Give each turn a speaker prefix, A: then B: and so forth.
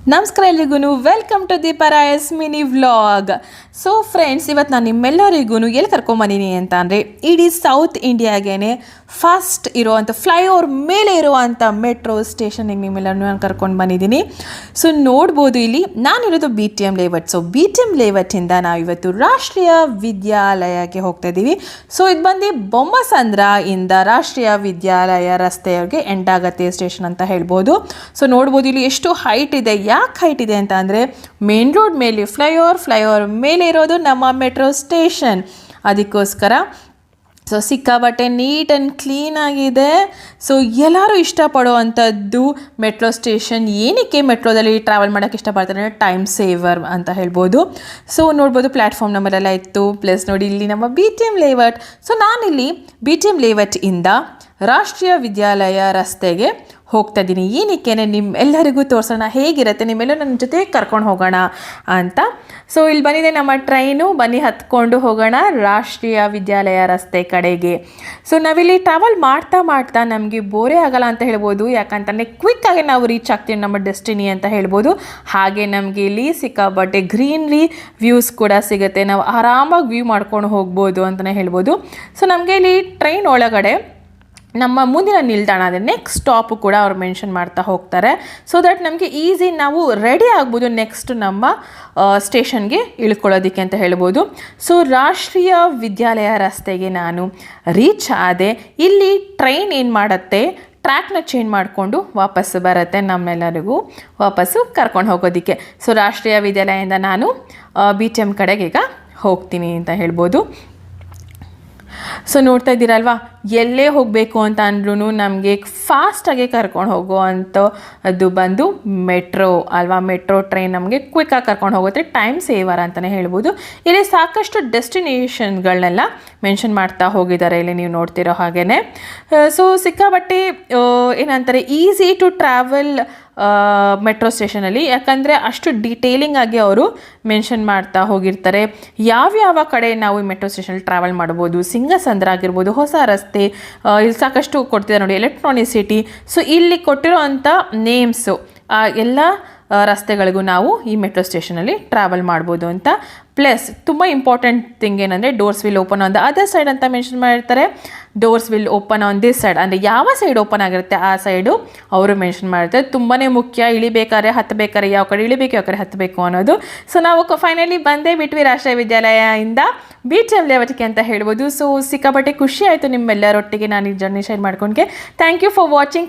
A: ನಮಸ್ಕಾರ ಎಲ್ರಿಗೂ welcome to the ಪರಾಯಸ್ ಮಿನಿ ವ್ಲಾಗ್ ಸೊ ಫ್ರೆಂಡ್ಸ್ ಇವತ್ತು ನಾನು ನಿಮ್ಮೆಲ್ಲರಿಗೂ ಎಲ್ಲಿ ಕರ್ಕೊಂಬಂದಿನಿ ಅಂತ ಅಂದರೆ ಇಡೀ ಸೌತ್ ಇಂಡಿಯಾಗೇನೆ ಫಸ್ಟ್ ಇರುವಂಥ ಫ್ಲೈಓವರ್ ಮೇಲೆ ಇರುವಂಥ ಮೆಟ್ರೋ ಸ್ಟೇಷನಿಗೆ ನಿಮ್ಮೆಲ್ಲರನ್ನು ನಾನು ಕರ್ಕೊಂಡು ಬಂದಿದ್ದೀನಿ. ಸೊ ನೋಡ್ಬೋದು ಇಲ್ಲಿ ನಾನಿರೋದು B T M layout so B T M ಲೇವಟ್ಟಿಂದ ನಾವು ಇವತ್ತು ರಾಷ್ಟ್ರೀಯ ವಿದ್ಯಾಲಯಕ್ಕೆ ಹೋಗ್ತಾ ಇದ್ದೀವಿ. ಸೊ ಇದು ಬಂದು ಬೊಮ್ಮಸಂದ್ರ ಇಂದ ರಾಷ್ಟ್ರೀಯ ವಿದ್ಯಾಲಯ ರಸ್ತೆಯವ್ರಿಗೆ ಎಂಡ್ ಆಗತ್ತೆ ಸ್ಟೇಷನ್ ಅಂತ ಹೇಳ್ಬೋದು. ಸೊ ನೋಡ್ಬೋದು ಇಲ್ಲಿ ಎಷ್ಟು ಹೈಟ್ ಇದೆ, ಯಾಕೆ ಹೈಟ್ ಇದೆ ಅಂತ ಅಂದರೆ ಮೇನ್ ರೋಡ್ ಮೇಲೆ ಫ್ಲೈಓವರ್ ಫ್ಲೈಓವರ್ ಮೇಲೆ ಇರೋದು ನಮ್ಮ ಮೆಟ್ರೋ ಸ್ಟೇಷನ್. ಅದಕ್ಕೋಸ್ಕರ ಸೊ ಸಿಕ್ಕಾಬಟ್ಟೆ ನೀಟ್ ಆ್ಯಂಡ್ ಕ್ಲೀನ್ ಆಗಿದೆ. ಸೊ ಎಲ್ಲರೂ ಇಷ್ಟಪಡುವಂಥದ್ದು ಮೆಟ್ರೋ ಸ್ಟೇಷನ್, ಏನಕ್ಕೆ ಮೆಟ್ರೋದಲ್ಲಿ ಟ್ರಾವೆಲ್ ಮಾಡೋಕ್ಕೆ ಇಷ್ಟಪಡ್ತಾರೆ ಅಂದರೆ ಟೈಮ್ ಸೇವರ್ ಅಂತ ಹೇಳ್ಬೋದು. ಸೊ ನೋಡ್ಬೋದು ಪ್ಲ್ಯಾಟ್ಫಾರ್ಮ್ ನಂಬರೆಲ್ಲ ಇತ್ತು ಪ್ಲಸ್ ನೋಡಿ ಇಲ್ಲಿ ನಮ್ಮ B T M layout so ನಾನಿಲ್ಲಿ ಬಿ ಟಿ ಎಂ ಲೇವಟ್ ಇಂದ ರಾಷ್ಟ್ರೀಯ ವಿದ್ಯಾಲಯ ರಸ್ತೆಗೆ ಹೋಗ್ತಾ ಇದ್ದೀನಿ ಏನಕ್ಕೆ ನಿಮ್ಮ ಎಲ್ಲರಿಗೂ ತೋರಿಸೋಣ, ಹೇಗಿರುತ್ತೆ? ನಿಮ್ಮೆಲ್ಲ ನನ್ನ ಜೊತೆ ಕರ್ಕೊಂಡು ಹೋಗೋಣ ಅಂತ. ಸೊ ಇಲ್ಲಿ ಬಂದಿದೆ ನಮ್ಮ ಟ್ರೈನು. ಬನ್ನಿ, ಹತ್ಕೊಂಡು ಹೋಗೋಣ ರಾಷ್ಟ್ರೀಯ ವಿದ್ಯಾಲಯ ರಸ್ತೆ ಕಡೆಗೆ. ಸೊ ನಾವಿಲ್ಲಿ ಟ್ರಾವೆಲ್ ಮಾಡ್ತಾ ಮಾಡ್ತಾ ನಮಗೆ ಬೋರೇ ಆಗಲ್ಲ ಅಂತ ಹೇಳ್ಬೋದು. ಯಾಕಂತಂದರೆ ಕ್ವಿಕ್ಕಾಗಿ ನಾವು ರೀಚ್ ಆಗ್ತೀವಿ ನಮ್ಮ ಡೆಸ್ಟಿನಿ ಅಂತ ಹೇಳ್ಬೋದು. ಹಾಗೆ ನಮಗೆ ಇಲ್ಲಿ ಸಿಕ್ಕಾಪಟ್ಟೆ ಗ್ರೀನ್ರಿ ವ್ಯೂಸ್ ಕೂಡ ಸಿಗುತ್ತೆ. ನಾವು ಆರಾಮಾಗಿ ವ್ಯೂ ಮಾಡ್ಕೊಂಡು ಹೋಗ್ಬೋದು ಅಂತಲೇ ಹೇಳ್ಬೋದು. ಸೊ ನಮಗೆ ಇಲ್ಲಿ ಟ್ರೈನ್ ಒಳಗಡೆ ನಮ್ಮ ಮುಂದಿನ ನಿಲ್ದಾಣ ಅಂದರೆ ನೆಕ್ಸ್ಟ್ ಸ್ಟಾಪ್ ಕೂಡ ಅವ್ರು ಮೆನ್ಷನ್ ಮಾಡ್ತಾ ಹೋಗ್ತಾರೆ. ಸೊ ದಟ್ ನಮಗೆ ಈಸಿ ನಾವು ರೆಡಿ ಆಗ್ಬೋದು ನೆಕ್ಸ್ಟ್ ನಮ್ಮ ಸ್ಟೇಷನ್ಗೆ ಇಳ್ಕೊಳ್ಳೋದಕ್ಕೆ ಅಂತ ಹೇಳ್ಬೋದು. ಸೊ ರಾಷ್ಟ್ರೀಯ ವಿದ್ಯಾಲಯ ರಸ್ತೆಗೆ ನಾನು ರೀಚ್ ಆದೆ, ಇಲ್ಲಿ ಟ್ರೈನ್ ಏನು ಮಾಡುತ್ತೆ ಟ್ರ್ಯಾಕ್ನ ಚೇಂಜ್ ಮಾಡಿಕೊಂಡು ವಾಪಸ್ಸು ಬರುತ್ತೆ ನಮ್ಮೆಲ್ಲರಿಗೂ ವಾಪಸ್ಸು ಕರ್ಕೊಂಡು ಹೋಗೋದಕ್ಕೆ. ಸೊ ರಾಷ್ಟ್ರೀಯ ವಿದ್ಯಾಲಯದಿಂದ ನಾನು ಬಿ ಟಿ ಎಂ ಕಡೆಗೆ ಈಗ ಹೋಗ್ತೀನಿ ಅಂತ ಹೇಳ್ಬೋದು. ಸೊ ನೋಡ್ತಾ ಇದ್ದೀರಲ್ವಾ? ಎಲ್ಲೇ ಹೋಗಬೇಕು ಅಂತ ಅಂದ್ರೂ ನಮಗೆ ಫಾಸ್ಟಾಗಿ ಕರ್ಕೊಂಡು ಹೋಗೋ ಅಂತ ಅದು ಬಂದು ಮೆಟ್ರೋ ಅಲ್ವಾ? ಮೆಟ್ರೋ ಟ್ರೈನ್ ನಮಗೆ ಕ್ವಿಕ್ಕಾಗಿ ಕರ್ಕೊಂಡು ಹೋಗುತ್ತೆ ಟೈಮ್ ಸೇವರ್ ಅಂತಲೇ ಹೇಳ್ಬೋದು. ಇಲ್ಲಿ ಸಾಕಷ್ಟು ಡೆಸ್ಟಿನೇಷನ್ಗಳನ್ನೆಲ್ಲ ಮೆನ್ಷನ್ ಮಾಡ್ತಾ ಹೋಗಿದ್ದಾರೆ ಇಲ್ಲಿ ನೀವು ನೋಡ್ತಿರೋ ಹಾಗೇ ಸೊ ಸಿಕ್ಕಾಬಟ್ಟೆ ಏನಂತಾರೆ ಈಸಿ ಟು ಟ್ರಾವೆಲ್ ಮೆಟ್ರೋ ಸ್ಟೇಷನಲ್ಲಿ ಯಾಕಂದರೆ ಅಷ್ಟು ಡೀಟೇಲಿಂಗ್ ಆಗಿ ಅವರು ಮೆನ್ಷನ್ ಮಾಡ್ತಾ ಹೋಗಿರ್ತಾರೆ. ಯಾವ್ಯಾವ ಕಡೆ ನಾವು ಮೆಟ್ರೋ ಸ್ಟೇಷನಲ್ಲಿ ಟ್ರಾವೆಲ್ ಮಾಡ್ಬೋದು ಸಿಂಗಸಂದ್ರ ಆಗಿರ್ಬೋದು, ಹೊಸ ರಸ್ತೆ ಇಲ್ಲಿ ಸಾಕಷ್ಟು ಕೊಡ್ತಿದ್ದಾರೆ ನೋಡಿ ಎಲೆಕ್ಟ್ರಾನಿಕ್ ಸಿಟಿ ಸೊ ಇಲ್ಲಿ ಕೊಟ್ಟಿರೋ ಅಂಥ ನೇಮ್ಸು ಎಲ್ಲ ರಸ್ತೆಗಳಿಗೂ ನಾವು ಈ ಮೆಟ್ರೋ ಸ್ಟೇಷನಲ್ಲಿ ಟ್ರಾವೆಲ್ ಮಾಡ್ಬೋದು ಅಂತ. ಪ್ಲಸ್ ತುಂಬ ಇಂಪಾರ್ಟೆಂಟ್ ಥಿಂಗ್ ಏನಂದರೆ doors will open on the other side ಅಂತ ಮೆನ್ಷನ್ ಮಾಡಿರ್ತಾರೆ doors will open on this side ಅಂದರೆ ಯಾವ ಸೈಡ್ ಓಪನ್ ಆಗಿರುತ್ತೆ ಆ ಸೈಡು ಅವರು ಮೆನ್ಷನ್ ಮಾಡಿರ್ತಾರೆ ತುಂಬಾ ಮುಖ್ಯ, ಇಳಿಬೇಕಾದ್ರೆ ಹತ್ತಬೇಕಾದ್ರೆ ಯಾವ ಕಡೆ ಇಳಿಬೇಕು, ಯಾವ ಕಡೆ ಹತ್ತಬೇಕು ಅನ್ನೋದು. ಸೊ ನಾವು ಫೈನಲಿ ಬಂದೇ ಬಿಟ್ವಿ ರಾಷ್ಟ್ರೀಯ ವಿದ್ಯಾಲಯದಿಂದ. ಬೀಚ್ ಎಂ ಲೇವಟಿಕೆ ಅಂತ ಹೇಳ್ಬೋದು. ಸೊ ಸಿಕ್ಕಾಪಟ್ಟೆ ಖುಷಿ ಆಯಿತು ನಿಮ್ಮೆಲ್ಲರೊಟ್ಟಿಗೆ ನಾನು ಈ journey share ಮಾಡ್ಕೊಂಡ್ಗೆ. Thank you for watching